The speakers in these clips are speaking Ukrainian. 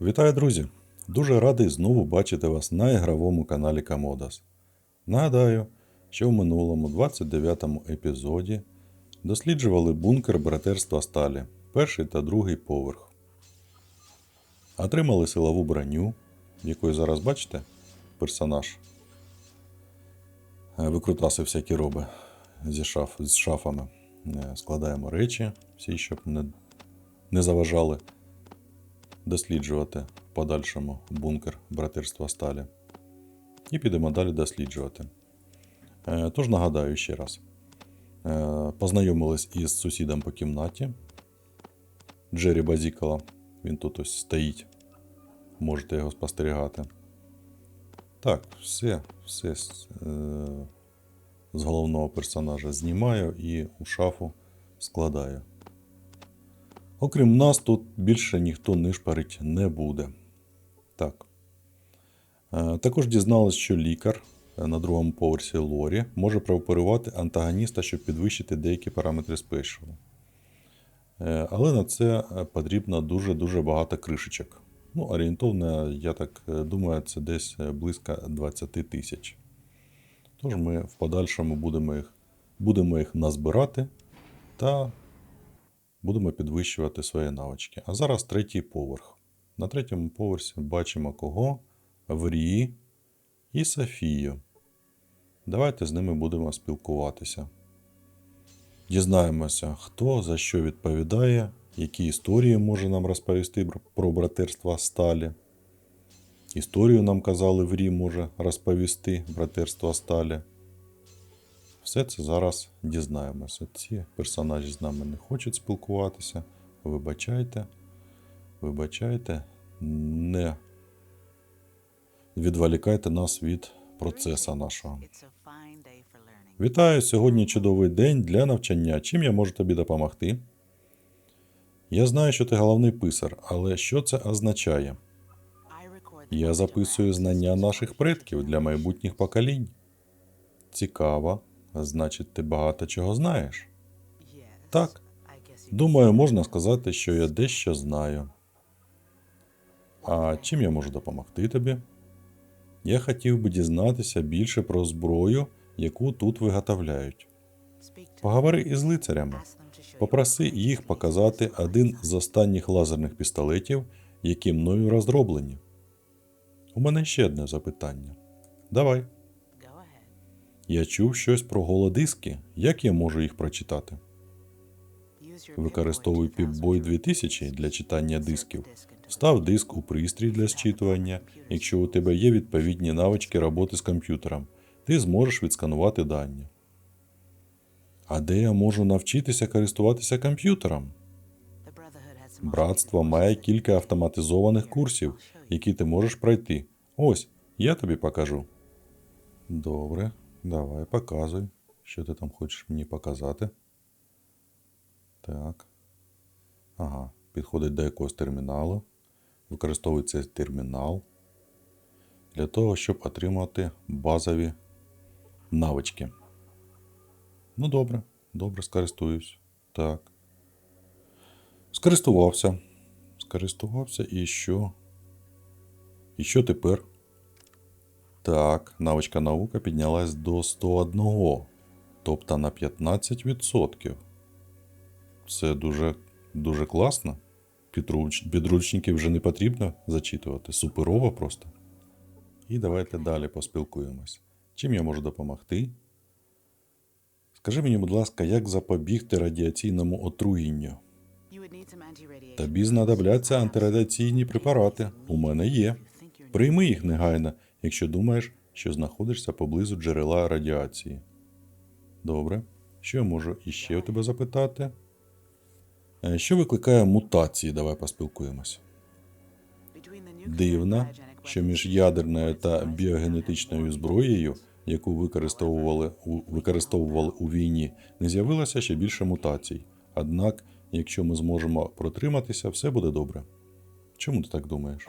Вітаю, друзі! Дуже радий знову бачити вас на ігровому каналі Камодас. Нагадаю, що в минулому 29-му епізоді досліджували бункер братерства Сталі, перший та другий поверх. Отримали силову броню, якою зараз бачите персонаж. Викрутаси всякі роби зі шаф, з шафами. Е, Складаємо речі, всі, щоб не, не заважали досліджувати в подальшому бункер братерства Сталі. І підемо далі досліджувати. Е, Тож нагадаю ще раз: Е, познайомились із сусідом по кімнаті Джері Базікала. Він тут ось стоїть. Можете його спостерігати. Так, все, все е, з головного персонажа знімаю і у шафу складаю. Окрім нас, тут більше ніхто нишпарить не буде. Так. Е, Також дізналось, що лікар е, на другому поверсі Лорі може прооперувати антагоніста, щоб підвищити деякі параметри спешалу. Е, Але на це потрібно дуже-дуже багато кришечок. Ну, орієнтовно, я так думаю, це десь близько 20 тисяч. Тож ми в подальшому будемо їх, будемо їх назбирати та будемо підвищувати свої навички. А зараз третій поверх. На третьому поверсі бачимо кого? Врії і Софію. Давайте з ними будемо спілкуватися. Дізнаємося, хто за що відповідає, які історії може нам розповісти про братерство Сталі. Історію нам казали Врі може розповісти братерство Сталі. Все це зараз дізнаємося. Ці персонажі з нами не хочуть спілкуватися. Вибачайте, вибачайте, не відволікайте нас від процесу нашого. Вітаю! Сьогодні чудовий день для навчання. Чим я можу тобі допомогти? Я знаю, що ти головний писар, але що це означає? Я записую знання наших предків для майбутніх поколінь. Цікаво, значить, ти багато чого знаєш. Так. Думаю, можна сказати, що я дещо знаю. А чим я можу допомогти тобі? Я хотів би дізнатися більше про зброю, яку тут виготовляють. Поговори із лицарями. Попроси їх показати один з останніх лазерних пістолетів, які мною розроблені. У мене ще одне запитання. Давай. Я чув щось про голодиски. Як я можу їх прочитати? Використовуй Pip-Boy 2000 для читання дисків. Став диск у пристрій для зчитування. Якщо у тебе є відповідні навички роботи з комп'ютером, ти зможеш відсканувати дані. А де я можу навчитися користуватися комп'ютером? Братство має кілька автоматизованих курсів, які ти можеш пройти. Ось, я тобі покажу. Добре, давай показуй, що ти там хочеш мені показати. Так. Ага, підходить до якогось терміналу. Використовує цей термінал для того, щоб отримати базові навички. Ну, добре, добре, скористуюсь. Так. Скористувався. Скористувався і що? І що тепер? Так, навичка наука піднялась до 101, тобто на 15%. Це дуже, дуже класно. Підруч, підручники вже не потрібно зачитувати. Суперово просто. І давайте далі поспілкуємось. Чим я можу допомогти? Скажи мені, будь ласка, як запобігти радіаційному отруєнню? Тобі знадобляться антирадіаційні препарати. У мене є. Прийми їх негайно, якщо думаєш, що знаходишся поблизу джерела радіації. Добре. Що я можу іще у тебе запитати? Е, Що викликає мутації? Давай поспілкуємось. Дивно, що між ядерною та біогенетичною зброєю, яку використовували у, використовували у війні, не з'явилося ще більше мутацій. Однак, якщо ми зможемо протриматися, все буде добре. Чому ти так думаєш?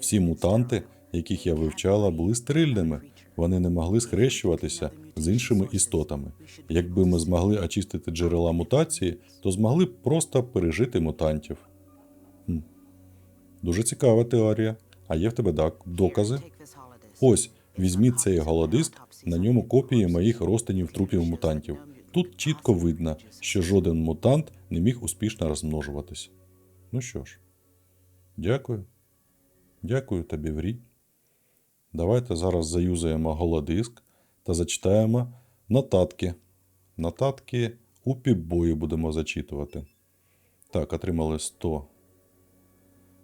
Всі мутанти, яких я вивчала, були стерильними. Вони не могли схрещуватися з іншими істотами. Якби ми змогли очистити джерела мутації, то змогли б просто пережити мутантів. Хм. Дуже цікава теорія. А є в тебе докази? Ось, візьміть цей голодиск, на ньому копії моїх розтинів трупів мутантів. Тут чітко видно, що жоден мутант не міг успішно розмножуватись. Ну що ж, дякую. Дякую тобі, Врі. Давайте зараз заюзаємо голодиск та зачитаємо нотатки. Нотатки у піпбої будемо зачитувати. Так, отримали 100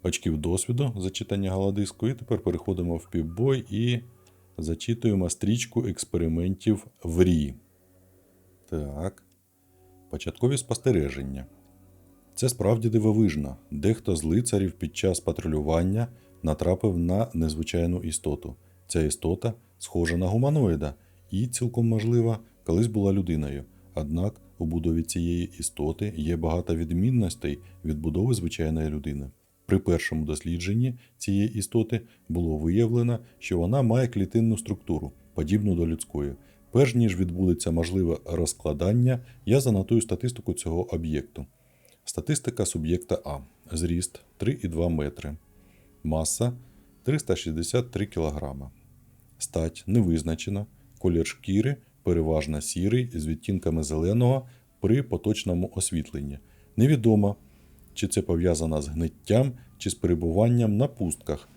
очків досвіду за читання голодиску. І тепер переходимо в піпбой і зачитуємо стрічку експериментів в Рі. Так. Початкові спостереження. Це справді дивовижно. Дехто з лицарів під час патрулювання натрапив на незвичайну істоту. Ця істота схожа на гуманоїда і, цілком можливо, колись була людиною. Однак у будові цієї істоти є багато відмінностей від будови звичайної людини. При першому дослідженні цієї істоти було виявлено, що вона має клітинну структуру, подібну до людської. Перш ніж відбудеться можливе розкладання, я занотую статистику цього об'єкту. Статистика суб'єкта А. Зріст 3,2 метри. Маса 363 кг. Стать невизначена. Колір шкіри переважно сірий з відтінками зеленого при поточному освітленні. Невідомо, чи це пов'язано з гниттям чи з перебуванням на пустках.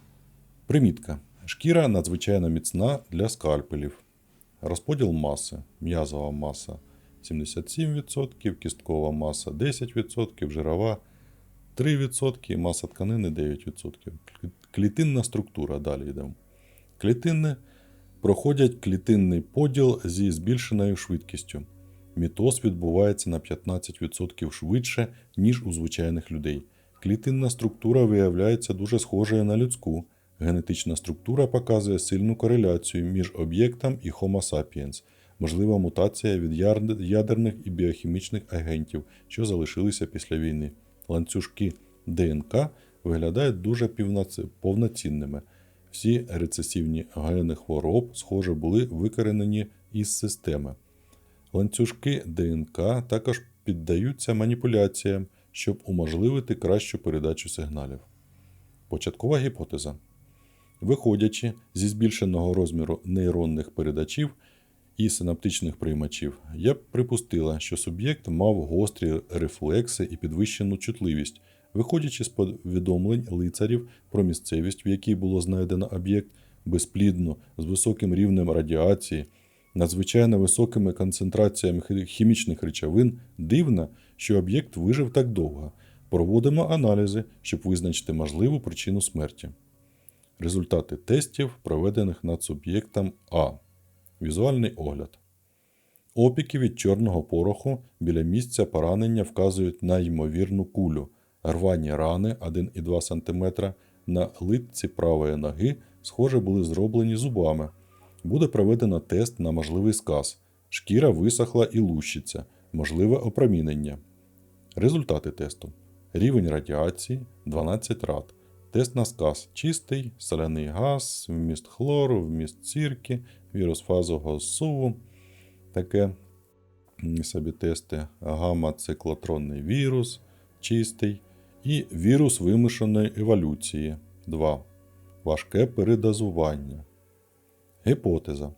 Примітка. Шкіра надзвичайно міцна для скальпелів. Розподіл маси. М'язова маса 77%, кісткова маса 10%, жирова 3%, маса тканини 9%. Клітинна структура. Далі йдемо. Клітини проходять клітинний поділ зі збільшеною швидкістю. Мітоз відбувається на 15% швидше, ніж у звичайних людей. Клітинна структура виявляється дуже схожою на людську. Генетична структура показує сильну кореляцію між об'єктом і Homo sapiens, можлива мутація від ядерних і біохімічних агентів, що залишилися після війни. Ланцюжки ДНК виглядають дуже повноцінними. Всі рецесивні гени хвороб, схоже, були викоренені із системи. Ланцюжки ДНК також піддаються маніпуляціям, щоб уможливити кращу передачу сигналів. Початкова гіпотеза. Виходячи зі збільшеного розміру нейронних передачів і синаптичних приймачів, я припустила, що суб'єкт мав гострі рефлекси і підвищену чутливість, виходячи з повідомлень лицарів про місцевість, в якій було знайдено об'єкт, безплідно, з високим рівнем радіації, надзвичайно високими концентраціями хімічних речовин, дивно, що об'єкт вижив так довго. Проводимо аналізи, щоб визначити можливу причину смерті. Результати тестів, проведених над суб'єктом А. Візуальний огляд. Опіки від чорного пороху біля місця поранення вказують на ймовірну кулю. Рвані рани 1,2 см на литці правої ноги, схоже, були зроблені зубами. Буде проведено тест на можливий сказ. Шкіра висохла і лущиться, можливе опромінення. Результати тесту. Рівень радіації 12 рад. Тест на сказ чистий, соляний газ, вміст хлору, вміст сірки, вірус фазового суву. Таке собі тести. Гамма-циклотронний вірус чистий. І вірус вимушеної еволюції 2. Важке передозування. Гіпотеза.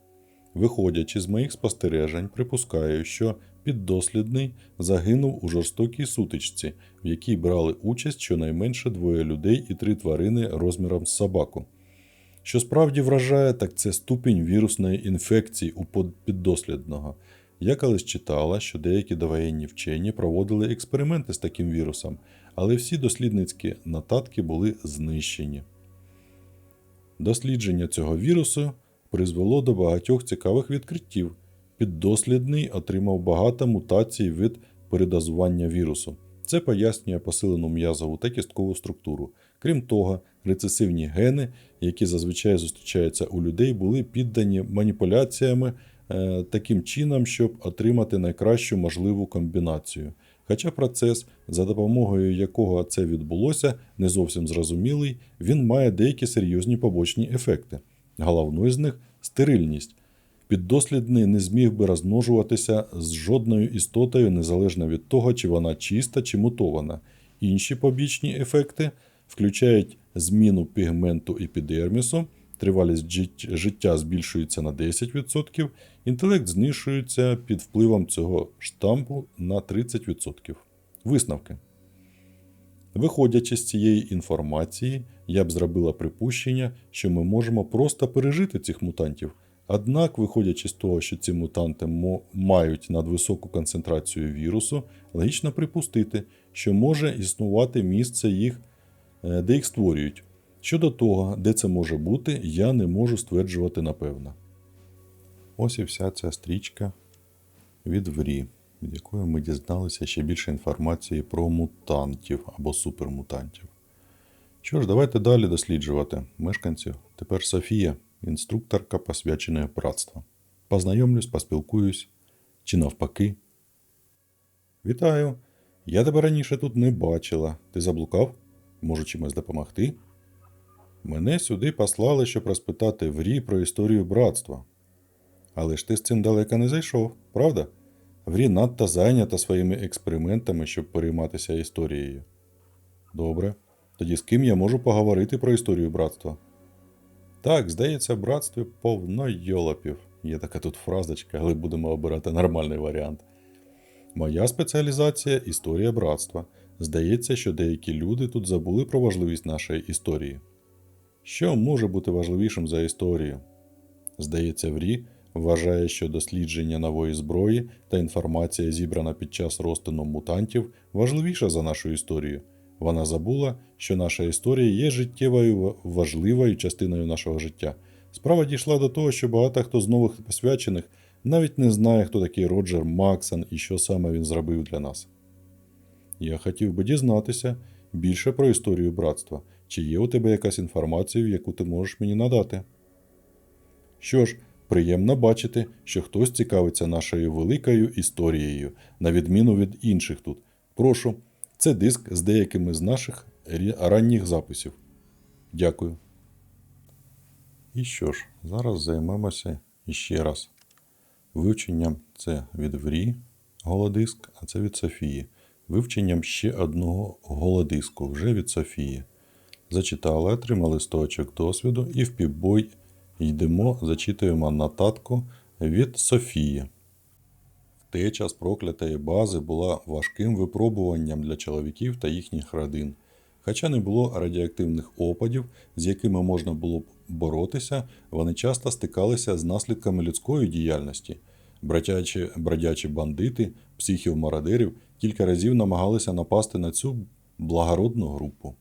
Виходячи з моїх спостережень, припускаю, що піддослідний загинув у жорстокій сутичці, в якій брали участь щонайменше двоє людей і три тварини розміром з собаку. Що справді вражає, так це ступінь вірусної інфекції у піддослідного. Я колись читала, що деякі довоєнні вчені проводили експерименти з таким вірусом, але всі дослідницькі нотатки були знищені. Дослідження цього вірусу призвело до багатьох цікавих відкриттів. Піддослідний отримав багато мутацій від передозування вірусу. Це пояснює посилену м'язову та кісткову структуру. Крім того, рецесивні гени, які зазвичай зустрічаються у людей, були піддані маніпуляціями е, таким чином, щоб отримати найкращу можливу комбінацію. Хоча процес, за допомогою якого це відбулося, не зовсім зрозумілий, він має деякі серйозні побочні ефекти. Головною з них стерильність. Піддослідний не зміг би розмножуватися з жодною істотою, незалежно від того, чи вона чиста чи мутована. Інші побічні ефекти включають зміну пігменту епідермісу, тривалість життя збільшується на 10%, інтелект знижується під впливом цього штампу на 30%. Висновки. Виходячи з цієї інформації, я б зробила припущення, що ми можемо просто пережити цих мутантів. Однак, виходячи з того, що ці мутанти мають надвисоку концентрацію вірусу, логічно припустити, що може існувати місце їх, де їх створюють. Щодо того, де це може бути, я не можу стверджувати напевно. Ось і вся ця стрічка від ВРІ, від якої ми дізналися ще більше інформації про мутантів або супермутантів. Що ж, давайте далі досліджувати мешканців. Тепер Софія, інструкторка посвяченої братства. Познайомлюсь, поспілкуюсь чи навпаки. Вітаю! Я тебе раніше тут не бачила. Ти заблукав? Можу чимось допомогти? Мене сюди послали, щоб розпитати Врі про історію братства. Але ж ти з цим далеко не зайшов, правда? Врі надто зайнята своїми експериментами, щоб перейматися історією. Добре. Тоді з ким я можу поговорити про історію братства? Так, здається, в братстві повно йолопів. Є така тут фразочка, але будемо обирати нормальний варіант. Моя спеціалізація історія братства. Здається, що деякі люди тут забули про важливість нашої історії. Що може бути важливішим за історію? Здається, Врі вважає, що дослідження нової зброї та інформація, зібрана під час розтину мутантів, важливіша за нашу історію. Вона забула, що наша історія є життєвою важливою частиною нашого життя. Справа дійшла до того, що багато хто з нових посвячених навіть не знає, хто такий Роджер Максон і що саме він зробив для нас. Я хотів би дізнатися більше про історію братства. Чи є у тебе якась інформація, яку ти можеш мені надати? Що ж, приємно бачити, що хтось цікавиться нашою великою історією, на відміну від інших тут. Прошу, це диск з деякими з наших ранніх записів. Дякую. І що ж, зараз займемося іще раз. Вивченням це від Врі голодиск, а це від Софії. Вивченням ще одного голодиску вже від Софії. Зачитали, отримали листочок досвіду і в півбой йдемо, зачитуємо нотатку від Софії. Втеча з проклятої бази була важким випробуванням для чоловіків та їхніх родин. Хоча не було радіоактивних опадів, з якими можна було б боротися, вони часто стикалися з наслідками людської діяльності. Братячі, бродячі бандити, психів мародерів кілька разів намагалися напасти на цю благородну групу.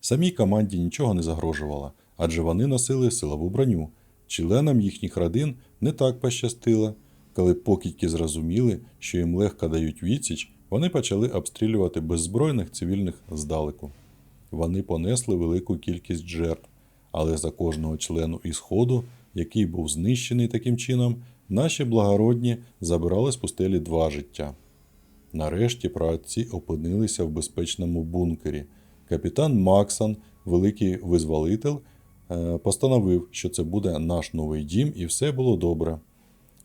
Самій команді нічого не загрожувало, адже вони носили силову броню. Членам їхніх родин не так пощастило. Коли покидьки зрозуміли, що їм легко дають відсіч, вони почали обстрілювати беззбройних цивільних здалеку. Вони понесли велику кількість жертв, але за кожного члену ісходу, який був знищений таким чином, наші благородні забирали з пустелі два життя. Нарешті праотці опинилися в безпечному бункері. Капітан Максон, великий визволитель, е, постановив, що це буде наш новий дім, і все було добре.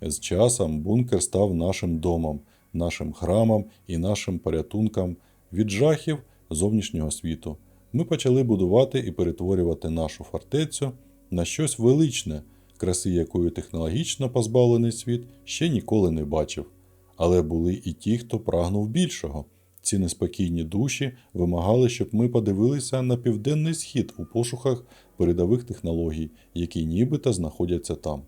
З часом бункер став нашим домом, нашим храмом і нашим порятунком від жахів зовнішнього світу. Ми почали будувати і перетворювати нашу фортецю на щось величне, краси якої технологічно позбавлений світ ще ніколи не бачив. Але були і ті, хто прагнув більшого. Ці неспокійні душі вимагали, щоб ми подивилися на південний схід у пошуках передових технологій, які нібито знаходяться там.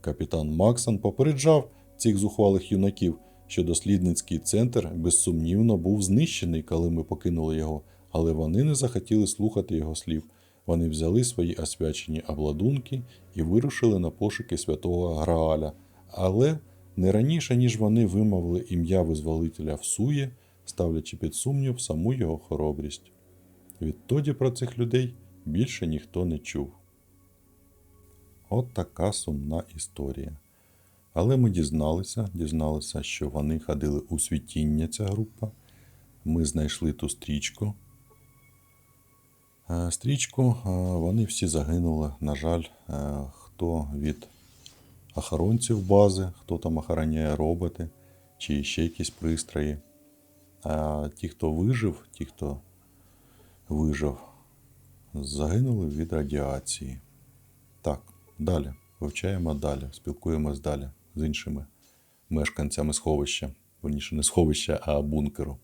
Капітан Максон попереджав цих зухвалих юнаків, що дослідницький центр безсумнівно був знищений, коли ми покинули його, але вони не захотіли слухати його слів. Вони взяли свої освячені обладунки і вирушили на пошуки святого Грааля, але не раніше, ніж вони вимовили ім'я визволителя в сує, ставлячи під сумнів саму його хоробрість. Відтоді про цих людей більше ніхто не чув. От така сумна історія. Але ми дізналися, дізналися, що вони ходили у світіння, ця група. Ми знайшли ту стрічку. Е, Стрічку е, вони всі загинули. На жаль, е, хто від охоронців бази, хто там охороняє роботи чи ще якісь пристрої. А ті, хто вижив, ті, хто вижив. Загинули від радіації. Так, далі. Вивчаємо далі, спілкуємось далі з іншими мешканцями сховища. Верніше, не сховища, а бункеру.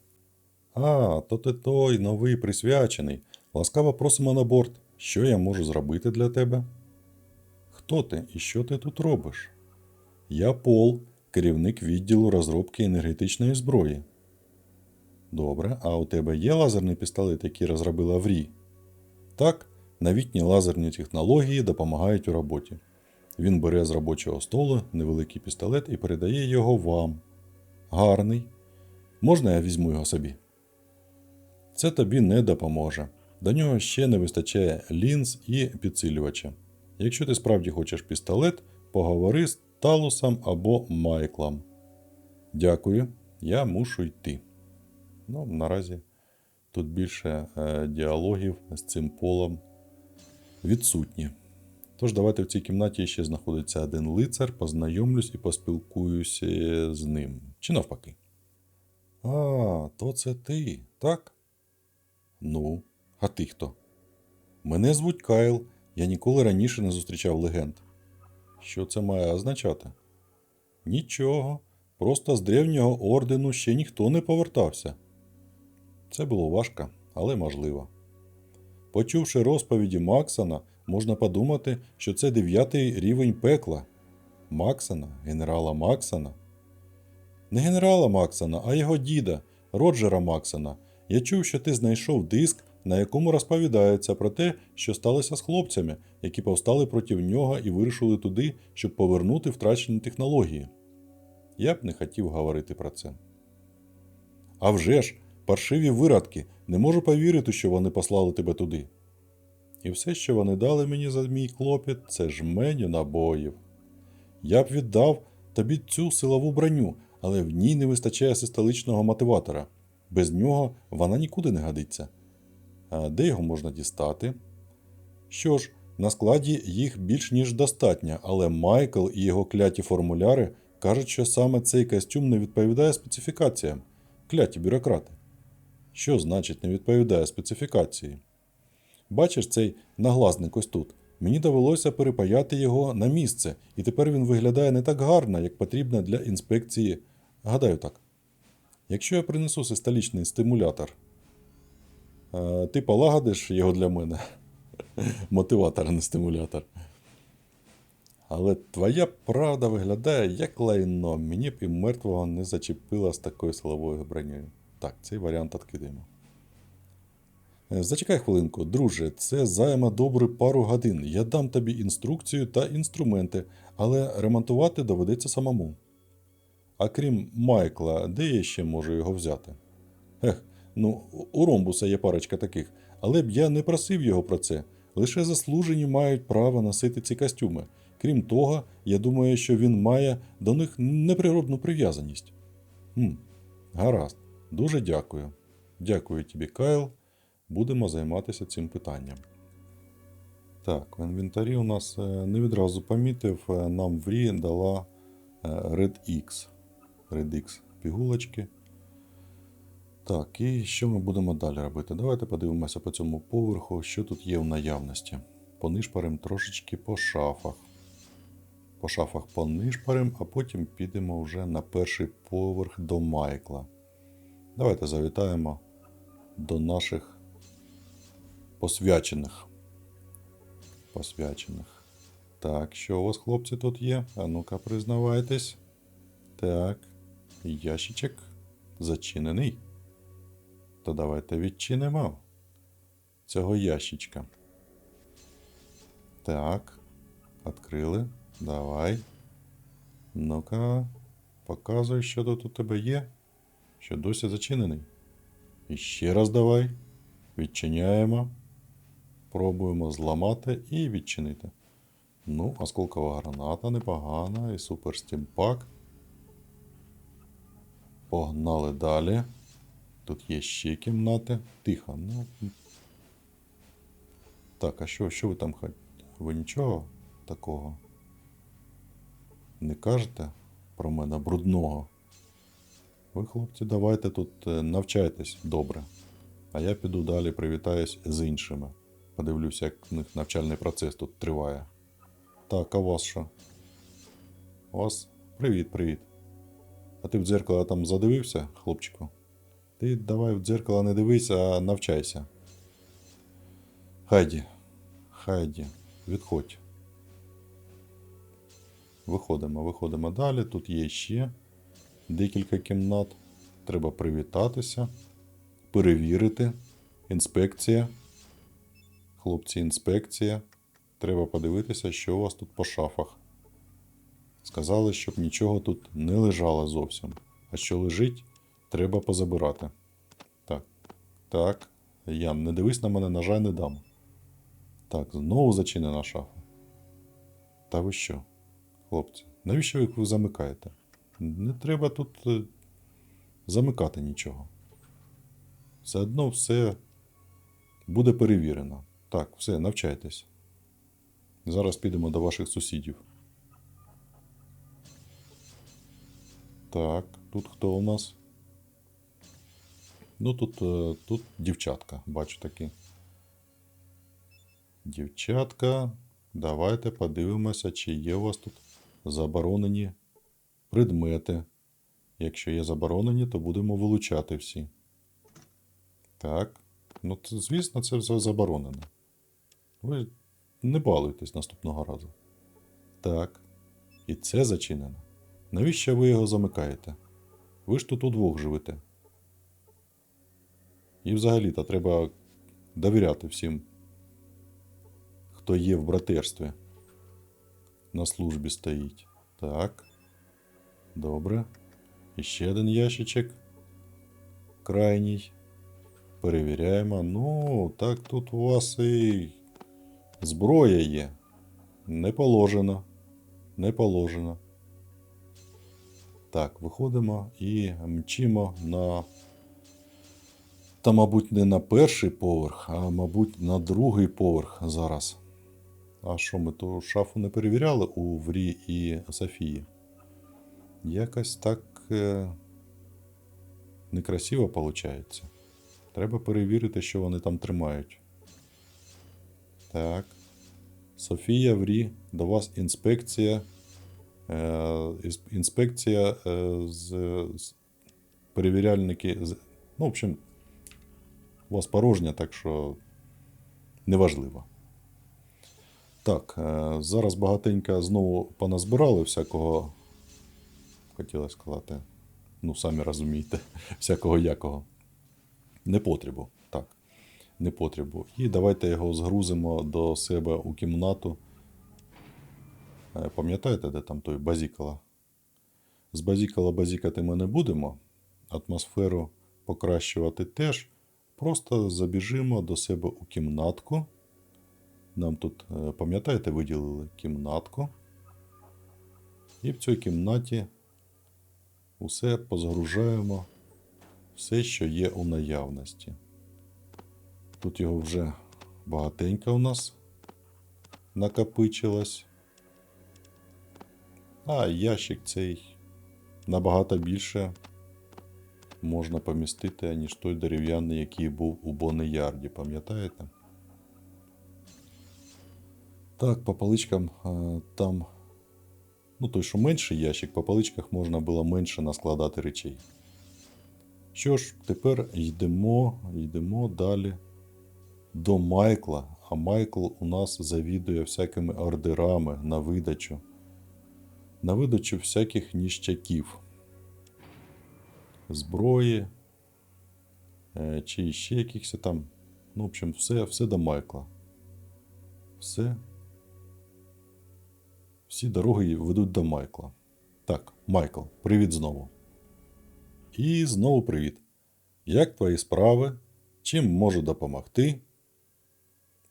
А, то ти той новий присвячений. Ласкаво просимо на борт. Що я можу зробити для тебе? Хто ти і що ти тут робиш? Я Пол, керівник відділу розробки енергетичної зброї. Добре, а у тебе є лазерний пістолет, який розробила Врі? Так, новітні лазерні технології допомагають у роботі. Він бере з робочого столу невеликий пістолет і передає його вам. Гарний. Можна я візьму його собі? Це тобі не допоможе. До нього ще не вистачає лінз і підсилювача. Якщо ти справді хочеш пістолет, поговори з Талусом або Майклом. Дякую, я мушу йти. Ну, наразі тут більше е, діалогів з цим полом відсутні. Тож давайте в цій кімнаті ще знаходиться один лицар, познайомлюсь і поспілкуюся з ним. Чи навпаки. А, то це ти, так? Ну, а ти хто? Мене звуть Кайл. Я ніколи раніше не зустрічав легенд. Що це має означати? Нічого. Просто з древнього ордену ще ніхто не повертався. Це було важко, але можливо. Почувши розповіді Максона, можна подумати, що це дев'ятий рівень пекла. Максона, генерала Максона. Не генерала Максона, а його діда, Роджера Максона. Я чув, що ти знайшов диск, на якому розповідається про те, що сталося з хлопцями, які повстали проти нього і вирушили туди, щоб повернути втрачені технології. Я б не хотів говорити про це. А вже ж, паршиві виродки, не можу повірити, що вони послали тебе туди. І все, що вони дали мені за мій клопіт, це жменю набоїв. Я б віддав тобі цю силову броню, але в ній не вистачає систоличного мотиватора. Без нього вона нікуди не годиться. Де його можна дістати? Що ж, на складі їх більш ніж достатньо, але Майкл і його кляті формуляри кажуть, що саме цей костюм не відповідає специфікаціям. Кляті бюрократи. Що значить не відповідає специфікації? Бачиш цей наглазник ось тут. Мені довелося перепаяти його на місце, і тепер він виглядає не так гарно, як потрібно для інспекції. Гадаю так. Якщо я принесу систолічний стимулятор, ти полагодиш його для мене. Мотиватор, а не стимулятор. Але твоя правда виглядає як лайно. Мені б і мертвого не зачепила з такою силовою бронею. Так, цей варіант відкидаємо. Е, Зачекай хвилинку, друже, це займе добре пару годин. Я дам тобі інструкцію та інструменти, але ремонтувати доведеться самому. А крім Майкла, де я ще можу його взяти? Ех, ну, у Ромбуса є парочка таких, але б я не просив його про це. Лише заслужені мають право носити ці костюми. Крім того, я думаю, що він має до них неприродну прив'язаність. Хм, гаразд, дуже дякую. Дякую тобі, Кайл. Будемо займатися цим питанням. Так, в інвентарі у нас е, не відразу помітив, е, нам Врі дала е, Red X. Red X пігулочки. Так, і що ми будемо далі робити? Давайте подивимося по цьому поверху, що тут є в наявності. Понишпарим трошечки по шафах. По шафах понишпарим, а потім підемо вже на перший поверх до Майкла. Давайте завітаємо до наших посвячених. Посвячених. Так, що у вас, хлопці, тут є? А ну-ка, признавайтесь. Так, ящичок зачинений. То давайте відчинимо цього ящичка. Так, відкрили. Давай. Ну-ка, показуй, що тут у тебе є. Що досі зачинений. І ще раз давай. Відчиняємо. Пробуємо зламати і відчинити. Ну, осколкова граната непогана і супер стімпак. Погнали далі. Тут є ще кімнати. Тихо, ну. Так, а що, що ви там хоч? Ви нічого такого? Не кажете про мене брудного? Ви, хлопці, давайте тут е, навчайтесь добре. А я піду далі привітаюсь з іншими. Подивлюся, як у них навчальний процес тут триває. Так, а вас що? Вас? Привіт, привіт. А ти в дзеркало там задивився, хлопчику? Ти давай в дзеркало не дивись, а навчайся. Хайді, Хайді, відходь. Виходимо, виходимо далі. Тут є ще декілька кімнат. Треба привітатися, перевірити. Інспекція. Хлопці, інспекція. Треба подивитися, що у вас тут по шафах. Сказали, щоб нічого тут не лежало зовсім. А що лежить, треба позабирати. Так. Так. Ян, не дивись на мене, на жаль, не дам. Так, знову зачинена шафа. Та ви що, хлопці, навіщо ви їх замикаєте? Не треба тут е, замикати нічого. Все одно все буде перевірено. Так, все, навчайтесь. Зараз підемо до ваших сусідів. Так, тут хто у нас? Ну, тут, е, тут дівчатка, бачу такі. Дівчатка, давайте подивимося, чи є у вас тут заборонені предмети. Якщо є заборонені, то будемо вилучати всі. Так. Ну, звісно, це все заборонено. Ви не балуйтесь наступного разу. Так. І це зачинено. Навіщо ви його замикаєте? Ви ж тут удвох живете. І взагалі-то треба довіряти всім, хто є в братерстві. На службі стоїть. Так. Добре. І ще один ящичок. Крайній. Перевіряємо. Ну, так тут у вас і зброя є. Не положено. Не положено. Так, виходимо і мчимо на. Та, мабуть, не на перший поверх, а мабуть, на другий поверх зараз. А що, ми ту шафу не перевіряли у Врі і Софії? Якось так е... некрасиво виходить. Треба перевірити, що вони там тримають. Так. Софія Врі, до вас інспекція. Е, інспекція е, з, перевіряльники. Ну, в общем, у вас порожня, так що неважливо. Так, е, зараз багатенько знову поназбирали всякого, хотілося сказати, ну, самі розумієте, всякого якого. Непотребу. Так, непотребу. І давайте його згрузимо до себе у кімнату. Е, Пам'ятаєте, де там той базікала? З базікала базікати ми не будемо. Атмосферу покращувати теж. Просто забіжимо до себе у кімнатку. Нам тут, е, пам'ятаєте, виділили кімнатку. І в цій кімнаті усе позгружаємо, все, що є у наявності. Тут його вже багатенько у нас накопичилось. А ящик цей набагато більше можна помістити, ніж той дерев'яний, який був у Бонеярді, пам'ятаєте? Так, по поличкам е, там, ну той, що менший ящик, по поличках можна було менше наскладати речей. Що ж, тепер йдемо, йдемо далі до Майкла. А Майкл у нас завідує всякими ордерами на видачу. На видачу всяких ніщаків. Зброї. е, Чи ще якихось там. Ну, в общем, все, все до Майкла. Все. Всі дороги ведуть до Майкла. Так, Майкл, привіт знову. І знову привіт. Як твої справи? Чим можу допомогти?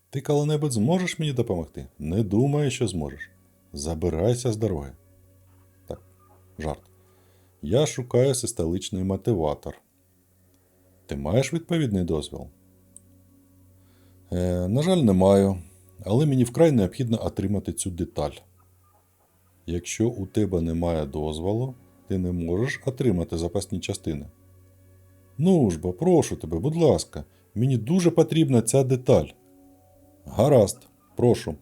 Ти коли-небудь зможеш мені допомогти? Не думаю, що зможеш. Забирайся з дороги. Так, жарт. Я шукаю систоличний мотиватор. Ти маєш відповідний дозвіл? Е, на жаль, не маю, але мені вкрай необхідно отримати цю деталь. Якщо у тебе немає дозволу, ти не можеш отримати запасні частини. Ну ж бо, прошу тебе, будь ласка, Мені дуже потрібна ця деталь. Гаразд, прошу.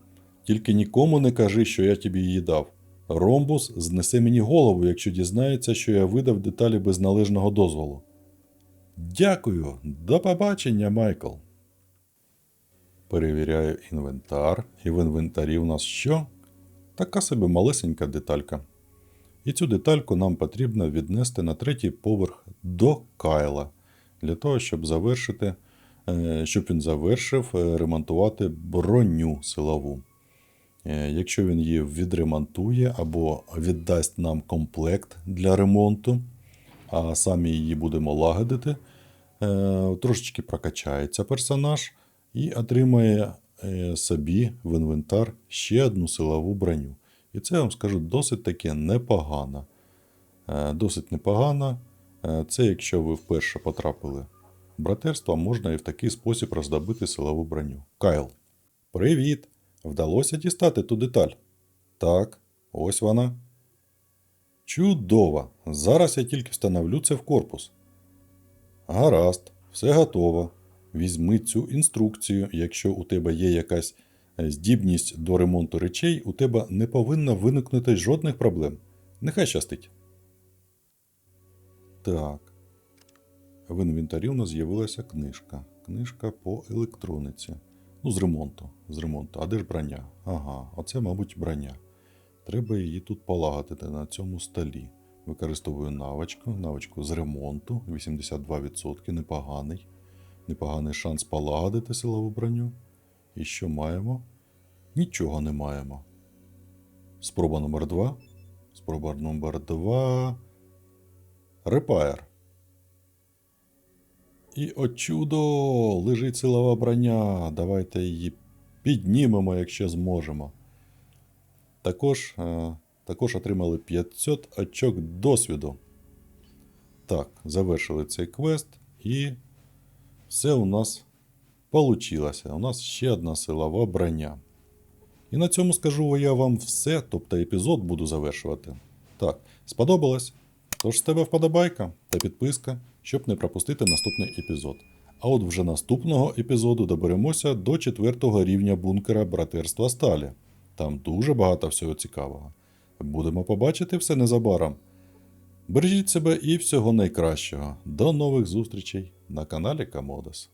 Тільки нікому не кажи, що я тобі її дав. Ромбус знесе мені голову, якщо дізнається, що я видав деталі без належного дозволу. Дякую, до побачення, Майкл. Перевіряю інвентар, і в інвентарі у нас що? Така собі малесенька деталька. І цю детальку нам потрібно віднести на третій поверх до Кайла, для того, щоб завершити, е, щоб він завершив е, ремонтувати броню силову. Е, Якщо він її відремонтує або віддасть нам комплект для ремонту, а самі її будемо лагодити, е, трошечки прокачається персонаж і отримає е, собі в інвентар ще одну силову броню. І це я вам скажу досить таки непогано. Досить непогано. Це якщо ви вперше потрапили в братерство, можна і в такий спосіб роздобити силову броню. Кайл. Привіт! Вдалося дістати ту деталь? Так, ось вона. Чудово! Зараз я тільки встановлю це в корпус. Гаразд, все готово. Візьми цю інструкцію. Якщо у тебе є якась е, здібність до ремонту речей, у тебе не повинно виникнути жодних проблем. Нехай щастить. Так. В інвентарі у нас з'явилася книжка. Книжка по електрониці. Ну, з ремонту. З ремонту. А де ж броня? Ага, оце, мабуть, броня. Треба її тут полагодити на цьому столі. Використовую навичку, навичку з ремонту 82%, непоганий. Непоганий шанс полагодити силову броню. І що маємо? Нічого не маємо. Спроба номер 2. Спроба номер 2. Репаєр. І о чудо! Лежить силова броня. Давайте її піднімемо, якщо зможемо. Також, е, також отримали 500 очок досвіду. Так, завершили цей квест і все у нас получилося. У нас ще одна силова броня. І на цьому скажу я вам все, тобто епізод буду завершувати. Так, сподобалось? Тож з тебе вподобайка та підписка, щоб не пропустити наступний епізод. А от вже наступного епізоду доберемося до четвертого рівня бункера братерства Сталі. Там дуже багато всього цікавого. Будемо побачити все незабаром. Бережіть себе і всього найкращого. До нових зустрічей на каналі Камодос.